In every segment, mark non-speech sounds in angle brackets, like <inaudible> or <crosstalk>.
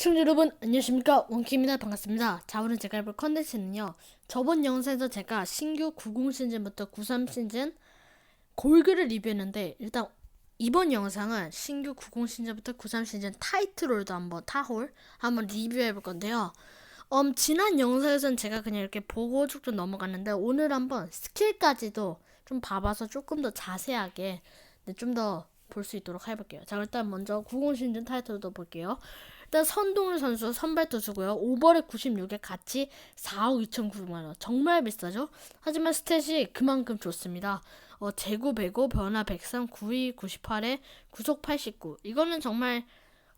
시청자 여러분 안녕하십니까? 원키입니다. 반갑습니다. 자 오늘 제가 해볼 컨텐츠는요. 저번 영상에서 제가 신규 90 시즌부터 93 시즌 골드를 리뷰했는데 일단 이번 영상은 신규 90 시즌부터 93 시즌 타이틀홀도 한번 타홀 한번 리뷰해 볼 건데요. 음, 지난 영상에서는 제가 그냥 이렇게 보고 쭉좀 넘어갔는데 오늘 한번 스킬까지도 좀 봐봐서 조금 더 자세하게 네, 좀더 볼 수 있도록 해볼게요. 자 일단 먼저 90 시즌 타이틀도 볼게요 일단 선동일 선수 선발 투수고요. 오버랩 96에 같이 4억 2,900만 원. 정말 비싸죠? 하지만 스탯이 그만큼 좋습니다. 어, 제구 105, 변화 103, 9위 98에 구속 89. 이거는 정말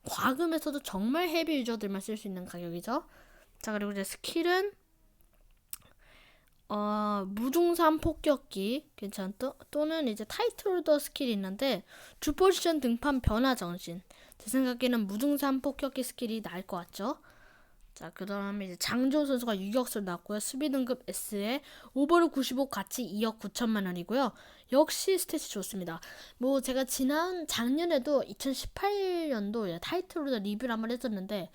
과금에서도 정말 헤비 유저들만 쓸 수 있는 가격이죠. 자, 그리고 이제 스킬은 어, 무중산 폭격기 괜찮또 또는 이제 타이틀홀더 스킬이 있는데 주 포지션 등판 변화 정신 제 생각에는 무등산 폭격기 스킬이 나을 것 같죠? 자, 그 다음에 이제 장조 선수가 유격수를 낳고요. 수비 등급 S에 오버를 95 같이 2억 9천만 원이고요. 역시 스탯이 좋습니다. 뭐 제가 지난 작년에도 2018년도 타이틀로드 리뷰를 한번 했었는데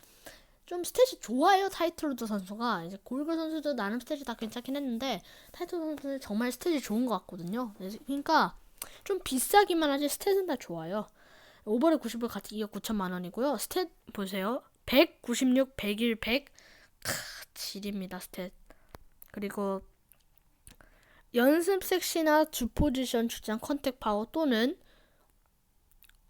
좀 스탯이 좋아요 타이틀로드 선수가 이제 골글 선수도 나름 스탯이 다 괜찮긴 했는데 타이틀 선수는 정말 스탯이 좋은 것 같거든요. 그러니까 좀 비싸기만 하지 스탯은 다 좋아요. 오버랩 90을 같이 2억 9천만 원이고요. 스탯 보세요. 196, 101, 100. 크, 질입니다, 스탯. 그리고 연습 섹시나 주 포지션 주장 컨택 파워 또는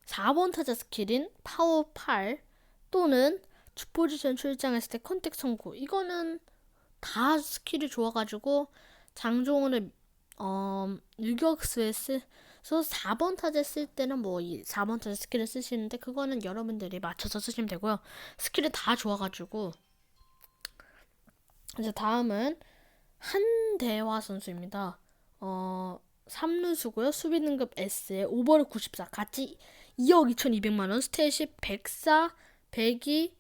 4번 타자 스킬인 파워 8 또는 주 포지션 출장했을 때 컨택 성구. 이거는 다 스킬이 좋아가지고 장종원의 어, 유격수에 쓰, 그래서 4번 타자 쓸 때는 뭐이 4번 타자 스킬을 쓰시는데 그거는 여러분들이 맞춰서 쓰시면 되고요. 스킬이 다 좋아가지고 이제 다음은 한대화 선수입니다. 어 3루수고요. 수비 등급 S에 오버를 94 같이 2억 2,200만 원 스탯이 104, 102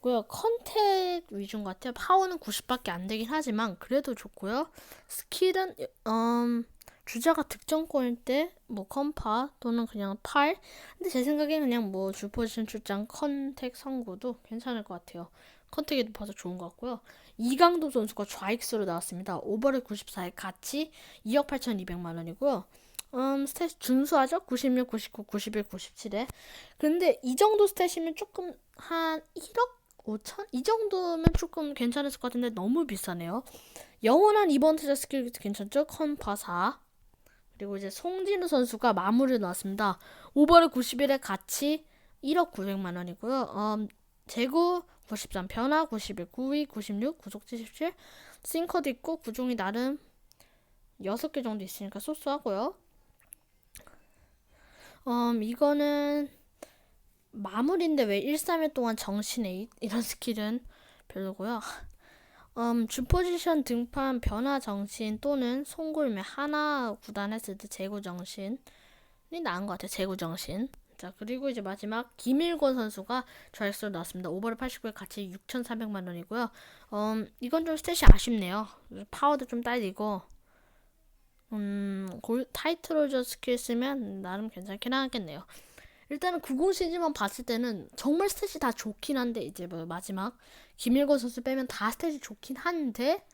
고요. 컨택 것 같아요. 파워는 90밖에 안 되긴 하지만 그래도 좋고요. 스킬은 음 주자가 득점권일 때 뭐 컴파 또는 그냥 팔? 근데 제 생각엔 그냥 뭐 주포지션 출장 컨택 선구도 괜찮을 것 같아요. 컨택이 높아서 좋은 것 같고요. 이강도 선수가 좌익수로 나왔습니다. 오버를 94에 같이 2억 8,200만 원이고요. 음, 스탯 준수하죠? 96, 99, 91, 97에. 근데 이 정도 스탯이면 조금 한 1억 5천? 이 정도면 조금 괜찮았을 것 같은데 너무 비싸네요. 영원한 이번 투자 스킬 괜찮죠? 컴파 4 그리고 이제 송진우 선수가 마무리를 넣었습니다. 오버를 91에 같이 1억 900만 원이고요. 음, 재고 93, 변화 91, 9위 96, 구속 77, 싱커도 있고 구종이 나름 6개 정도 있으니까 소소하고요. 음, 이거는 마무리인데 왜 1, 3일 동안 정신에 이런 스킬은 별로고요. 음, 주 포지션 등판 변화 정신 또는 송골매 하나 구단했을 때 재구 정신이 나은 것 같아요. 재구 정신. 자 그리고 이제 마지막 김일권 선수가 좌익수로 나왔습니다. 오버를 89에 같이 6,400만 원이고요. 음 이건 좀 스탯이 아쉽네요. 파워도 좀 딸리고 음 골, 타이틀홀저 스킬 쓰면 나름 괜찮긴 하겠네요. 일단은 90 시즌만 봤을 때는 정말 스탯이 다 좋긴 한데 이제 뭐 마지막 김일권 선수 빼면 다 스탯이 좋긴 한데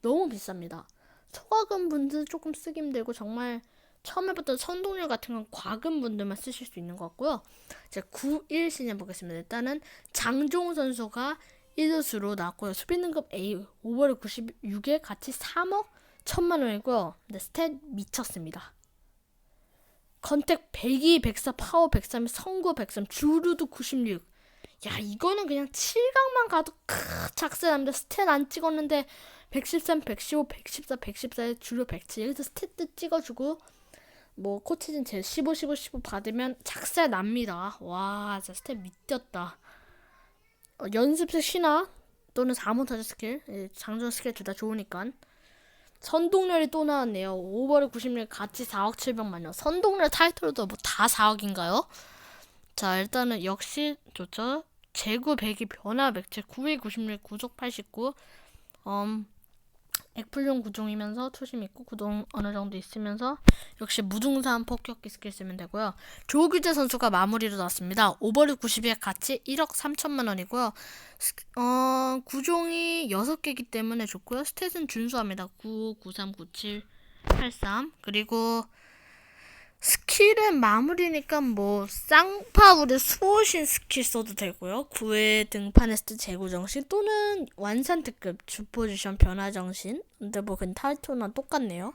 너무 비쌉니다. 초과금 분들 조금 쓰기 힘들고 정말 처음에 부터 선동률 같은 건 과금 분들만 쓰실 수 있는 것 같고요. 이제 91 시즌 보겠습니다. 일단은 장종우 선수가 1루수로 나왔고요. 수비 등급 A 오버를 96에 같이 3억 1천만 원이고요. 근데 스탯 미쳤습니다. 컨택 102, 104, 파워 103, 성구 103, 주루도 96. 야, 이거는 그냥 7강만 가도 크 작살납니다. 스탯 안 찍었는데 113, 115, 114, 114에 주루 107. 여기서 스탯도 찍어주고 뭐 코치진 제 15, 15, 15 받으면 작살 납니다. 와, 진짜 스탯 미쳤다. 어, 연습생 신화 또는 4몬 타자 스킬, 예, 장전 스킬 둘 다 좋으니까. 선동열이 또 나왔네요. 오버를 90일 같이 4억 700만 원. 선동열 타이틀도 뭐 다 4억인가요? 자, 일단은 역시 좋죠. 재구 100이 변화 107, 9위 96, 구속 89. 음, 액풀용 구종이면서 투심 있고 구동 어느 정도 있으면서 역시 무등산 폭격기 스킬 쓰면 되고요. 조규재 선수가 마무리로 나왔습니다. 오버를 90에 같이 1억 3천만 원이고요. 스- 어, 구종이 6개이기 때문에 좋고요. 스탯은 준수합니다. 9, 93, 97, 83 그리고 스킬은 마무리니까 뭐 쌍파울의 수호신 스킬 써도 되고요. 9회 등판했을 때 재고정신 또는 완산 특급 주포지션 변화 정신. 근데 뭐 그건 타이토랑 똑같네요.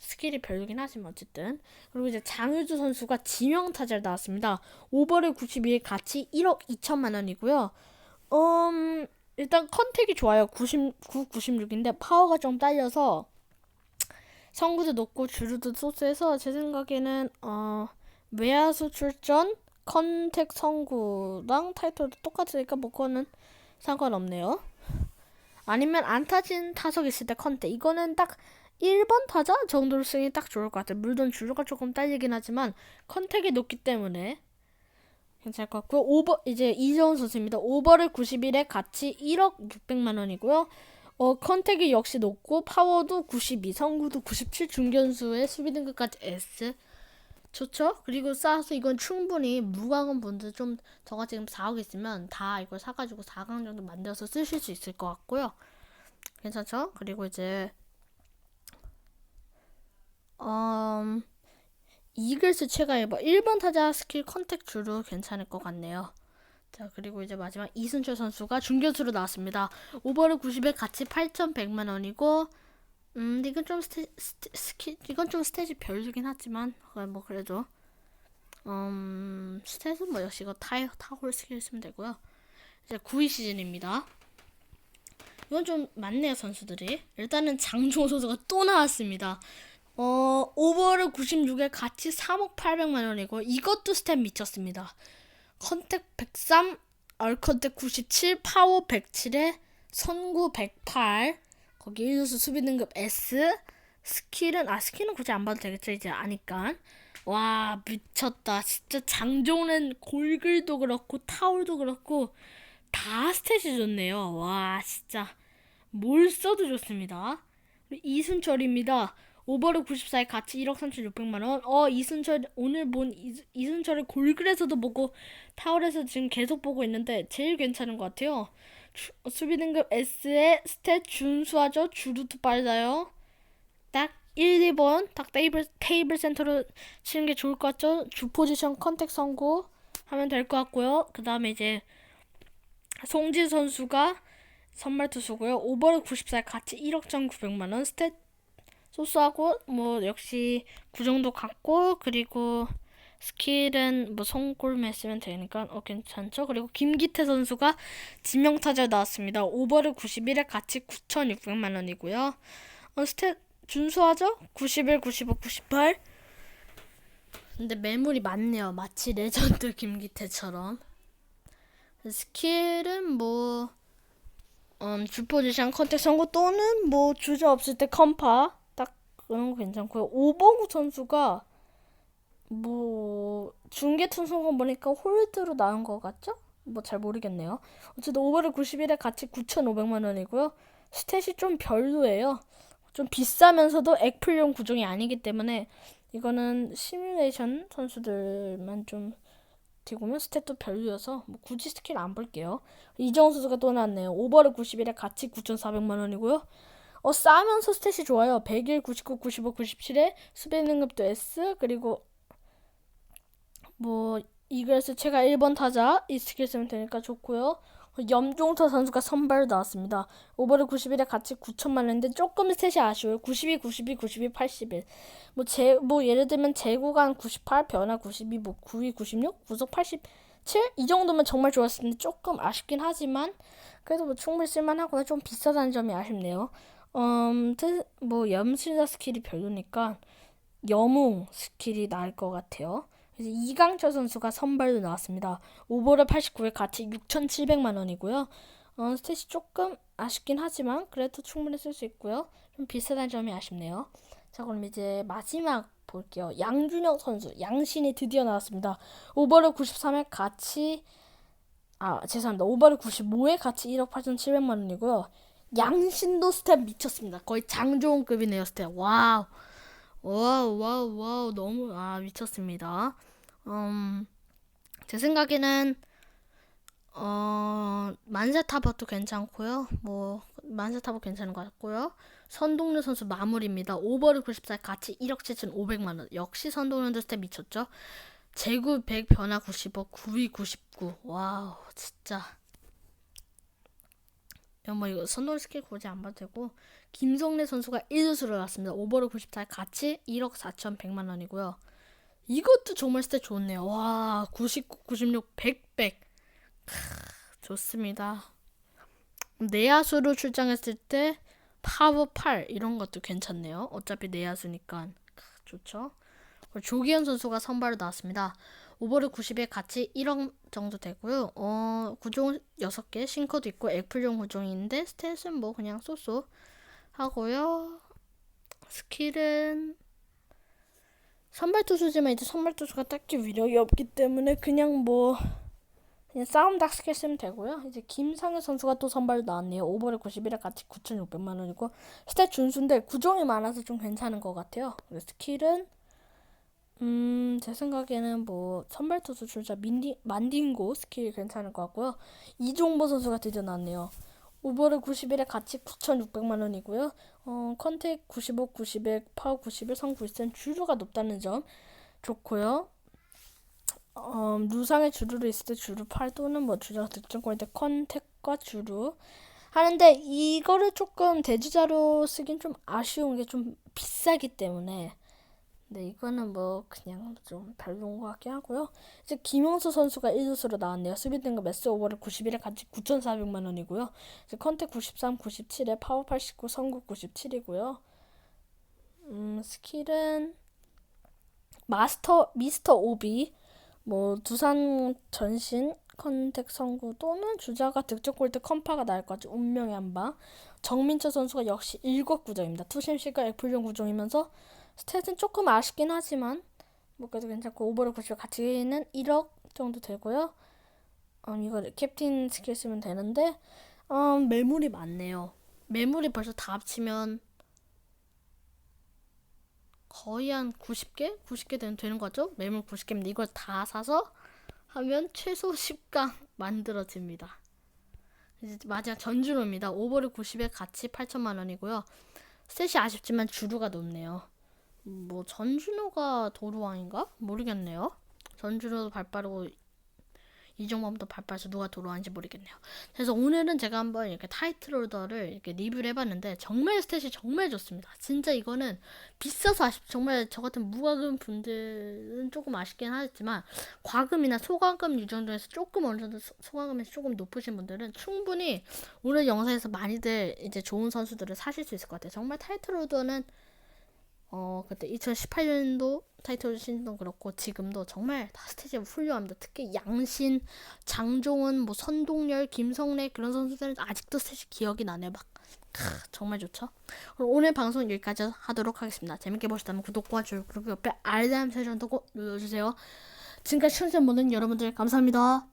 스킬이 별로긴 하지만 어쨌든 그리고 이제 장유주 선수가 지명 타자를 나왔습니다. 오버를 92에 같이 1억 2천만 원이고요. 음 일단 컨택이 좋아요. 99, 96인데 파워가 좀 딸려서 성구도 높고 주루도 소스해서 제 생각에는 어 외야수 출전 컨택 성구랑 타이틀도 똑같으니까 뭐 그거는 상관없네요. 아니면 안 타진 타석 있을 때 컨택 이거는 딱 1번 타자 정도로 쓰기 딱 좋을 것 같아요. 물론 주루가 조금 딸리긴 하지만 컨택이 높기 때문에 괜찮을 것 같고요. 오버 이제 이재원 선수입니다. 오버를 91에 같이 1억 600만 원이고요. 어 컨택이 역시 높고 파워도 92, 성구도 97, 중견수의 수비 등급까지 S 좋죠? 그리고 쌓아서 이건 충분히 무광은 분들 좀 저가 지금 4억 있으면 다 이걸 사가지고 4강 정도 만들어서 쓰실 수 있을 것 같고요. 괜찮죠? 그리고 이제 음 이글스 최가이버 1번 타자 스킬 컨택 주로 괜찮을 것 같네요. 자 그리고 이제 마지막 이순철 선수가 중견수로 나왔습니다. 오버를 90에 같이 8,100만 원이고 음 이건 좀 스테, 스테, 스키 이건 좀 스탯이 별로긴 하지만 어, 뭐 그래도 음 스탯은 뭐 역시 이거 타이 타홀 스킬 쓰면 되고요. 이제 9위 시즌입니다. 이건 좀 많네요 선수들이. 일단은 장종호 선수가 또 나왔습니다. 어 오버를 96에 같이 3억 800만 원이고 이것도 스탯 미쳤습니다. 컨택 103, 얼컨택 97, 파워 107에 선구 108, 거기 1루수 수비 등급 S, 스킬은 아 스킬은 굳이 안 봐도 되겠죠 이제 아니까. 와 미쳤다 진짜 장종은 골글도 그렇고 타올도 그렇고 다 스탯이 좋네요. 와 진짜 뭘 써도 좋습니다. 이순철입니다. 오버를 94에 같이 1억 3,600만 원. 어 이순철 오늘 본 이, 이순철을 골글에서도 보고 타월에서 지금 계속 보고 있는데 제일 괜찮은 것 같아요. 주- 수비 등급 S의 스탯 준수하죠. 주루도 빨라요. 딱 1, 2번 딱 테이블 테이블 센터로 치는 게 좋을 것 같죠. 주 포지션 컨택 선고 하면 될 것 같고요. 그 다음에 이제 송지 선수가 선발 투수고요. 오버를 94에 같이 1억 1,900만 원. 스탯 소스하고 뭐 역시 그 정도 같고 그리고 스킬은 뭐 송골매 쓰면 되니까 어 괜찮죠. 그리고 김기태 선수가 지명타자 나왔습니다. 오버를 91에 같이 9,600만 원이고요. 어 스탯 준수하죠? 91, 95, 98. 근데 매물이 많네요. 마치 레전드 <laughs> 김기태처럼. 스킬은 뭐 음, 주 포지션 컨택 선고 또는 뭐 주저 없을 때 컴파 딱 그런 거 괜찮고요. 오버구 선수가 뭐 중계 투수건 보니까 홀드로 나온 것 같죠? 뭐 잘 모르겠네요. 어쨌든 오버를 91에 같이 9,500만 원이고요. 스탯이 좀 별로예요. 좀 비싸면서도 액풀용 구종이 아니기 때문에 이거는 시뮬레이션 선수들만 좀 되고면 스탯도 별로여서 뭐 굳이 스킬 안 볼게요. 이정우 선수가 또 나왔네요. 오버를 91에 같이 9,400만 원이고요. 어 싸면서 스탯이 좋아요. 101, 99, 95, 97에 수비 등급도 S 그리고 뭐 이글스 최가 1번 타자 이 스킬 쓰면 되니까 좋고요. 염종터 선수가 선발 나왔습니다. 오버를 91에 같이 9천만 원인데 조금 스탯이 아쉬워요. 92, 92, 92, 81. 뭐 제 뭐 예를 들면 제구간 98, 변화 92, 뭐 92, 96, 구속 87. 이 정도면 정말 좋았을 텐데 조금 아쉽긴 하지만 그래도 뭐 충분히 쓸만하거나 좀 비싸다는 점이 아쉽네요. 음, 트- 뭐 염실자 스킬이 별로니까 여몽 스킬이 나을 것 같아요. 그래서 이강철 선수가 선발로 나왔습니다. 오버를 89에 같이 6,700만 원이고요. 어, 스탯이 조금 아쉽긴 하지만 그래도 충분히 쓸 수 있고요. 좀 비슷한 점이 아쉽네요. 자 그럼 이제 마지막 볼게요. 양준혁 선수 양신이 드디어 나왔습니다. 오버를 93에 같이 아 죄송합니다. 오버를 95에 같이 1억 8,700만 원이고요. 양신도 스텝 미쳤습니다. 거의 장종급이네요 스텝. 와우. 와우 와우 와우 너무 아 미쳤습니다. 음, 제 생각에는 어 만세 타버도 괜찮고요. 뭐 만세 타버 괜찮은 것 같고요. 선동열 선수 마무리입니다. 오버를 94 같이 1억 7,500만 원. 역시 선동열도 스텝 미쳤죠. 제구 100 변화 95 9위 99. 와우 진짜. 야, 뭐 이거 선동 스킬 고지 안 봐도 되고 김성래 선수가 1루수로 나왔습니다. 오버를 94 같이 1억 4,100만 원이고요. 이것도 정말 스탯 좋네요. 와, 99, 96, 100, 100. 크, 좋습니다. 내야수로 출장했을 때 파워 8 이런 것도 괜찮네요. 어차피 내야수니까 크, 좋죠. 조기현 선수가 선발로 나왔습니다. 오버를 90에 같이 1억 정도 되고요. 어, 구종 6개, 싱커도 있고 애플용 구종인데 스탯은 뭐 그냥 쏘쏘 하고요. 스킬은 선발 투수지만 이제 선발 투수가 딱히 위력이 없기 때문에 그냥 뭐 그냥 싸움 닭 스킬 쓰면 되고요. 이제 김상현 선수가 또 선발로 나왔네요. 오버를 91에 같이 9,600만 원이고 스탯 준수인데 구종이 많아서 좀 괜찮은 것 같아요. 스킬은 음, 제 생각에는 뭐 선발 투수 출자 민디 만딩고 스킬 괜찮을 것 같고요. 이종보 선수가 드디어 나왔네요. 오버를 91에 같이 9,600만 원이고요. 어, 컨택 95, 90에 파워 91, 성 91센 주류가 높다는 점 좋고요. 어, 루상의 주류로 있을 때 주류 8 또는 뭐 주류가 득점권일 때 컨택과 주류 하는데 이거를 조금 대주자로 쓰긴 좀 아쉬운 게 좀 비싸기 때문에 네, 이거는 뭐 그냥 좀 별로인 것 같긴 하고요. 이제 김영수 선수가 1루수로 나왔네요. 수비 등급 S 오버를 91에 같이 9,400만 원이고요. 이제 컨택 93, 97에 파워 89, 성국 97이고요. 음, 스킬은 마스터 미스터 오비 뭐 두산 전신 컨택 성구 또는 주자가 득점 골대 컴파가 나을 것 같지 운명의 한 방 정민철 선수가 역시 1급 구종입니다. 투심 시가 애플용 구종이면서 스탯은 조금 아쉽긴 하지만 뭐 그래도 괜찮고 오버를 90 가치는 1억 정도 되고요. 음, 이거 캡틴 스킬 쓰면 되는데 음, 매물이 많네요. 매물이 벌써 다 합치면 거의 한 90개? 90개 되는, 되는 거죠? 매물 90개인데 이걸 다 사서 하면 최소 10강 만들어집니다. 이제 마지막 전주로입니다. 오버를 90에 같이 8천만 원이고요. 셋이 아쉽지만 주루가 높네요. 뭐 전준호가 도루왕인가? 모르겠네요. 전준호도 발 빠르고 이종범도 발빠르서 누가 도루왕인지 모르겠네요. 그래서 오늘은 제가 한번 이렇게 타이틀 홀더를 이렇게 리뷰를 해봤는데 정말 스탯이 정말 좋습니다. 진짜 이거는 비싸서 아쉽 정말 저 같은 무과금 분들은 조금 아쉽긴 하겠지만 과금이나 소과금 이 정도에서 조금 어느 정도 소- 소과금에서 조금 높으신 분들은 충분히 오늘 영상에서 많이들 이제 좋은 선수들을 사실 수 있을 것 같아요. 정말 타이틀 홀더는 어 그때 2018년도 타이틀 신도 그렇고 지금도 정말 다 스테이지가 훌륭합니다. 특히 양신, 장종은, 뭐 선동열, 김성래 그런 선수들은 아직도 스테이지 기억이 나네요. 막 크, 정말 좋죠. 그럼 오늘 방송 여기까지 하도록 하겠습니다. 재밌게 보셨다면 구독과 좋아요 그리고 옆에 알람 설정도 꼭 눌러주세요. 지금까지 시청해주신 모든 여러분들 감사합니다.